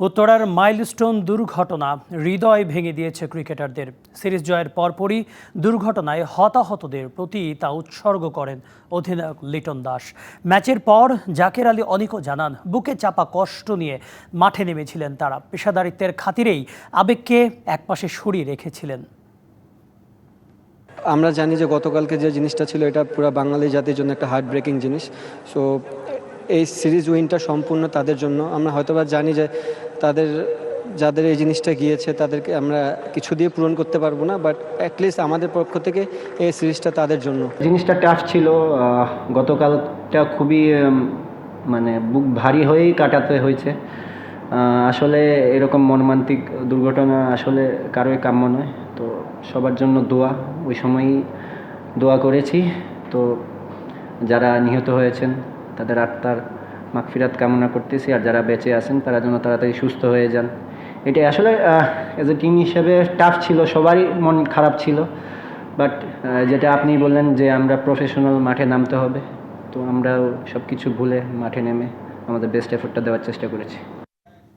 উত্তরার মাইলস্টোন দুর্ঘটনা হৃদয় ভেঙে দিয়েছে ক্রিকেটারদের। সিরিজ জয়ের পরপরই দুর্ঘটনায় হতাহতদের প্রতি তা উৎসর্গ করেন অধিনায়ক লিটন দাস। ম্যাচের পর জাকের আলী অনিকও জানান, বুকে চাপা কষ্ট নিয়ে মাঠে নেমেছিলেন তারা। পেশাদারিত্বের খাতিরেই আবেগকে একপাশে সরিয়ে রেখেছিলেন। আমরা জানি যে গতকালকে যে জিনিসটা ছিল, এটা পুরো বাঙালি জাতির জন্য একটা হার্ট ব্রেকিং জিনিস। সো এই সিরিজ উইনটা সম্পূর্ণ তাদের জন্য। আমরা হয়তোবা জানি যে তাদের, যাদের এই জিনিসটা গিয়েছে, তাদেরকে আমরা কিছু দিয়ে পূরণ করতে পারব না বাট অ্যাটলিস্ট আমাদের পক্ষ থেকে এই সিরিজটা তাদের জন্য। জিনিসটা টাফ ছিল গতকালটা খুবই মানে বুক ভারী হয়েই কাটাতে হয়েছে। আসলে এরকম মর্মান্তিক দুর্ঘটনা আসলে কারোই কাম্য নয়। তো সবার জন্য দোয়া, ওই সময়ই দোয়া করেছি। তো যারা নিহত হয়েছেন তাদের আত্মার মাগফিরাত কামনা করতেছি, আর যারা বেঁচে আছেন তারা যেন তাড়াতাড়ি সুস্থ হয়ে যান। এটা আসলে এজ এ টিম হিসেবে টাফ ছিল, সবারই মন খারাপ ছিল বাট যেটা আপনি বললেন যে আমরা প্রফেশনাল মাঠে নামতে হবে, তো আমরাও সব কিছু ভুলে মাঠে নেমে আমাদের বেস্ট এফোর্টটা দেওয়ার চেষ্টা করেছি।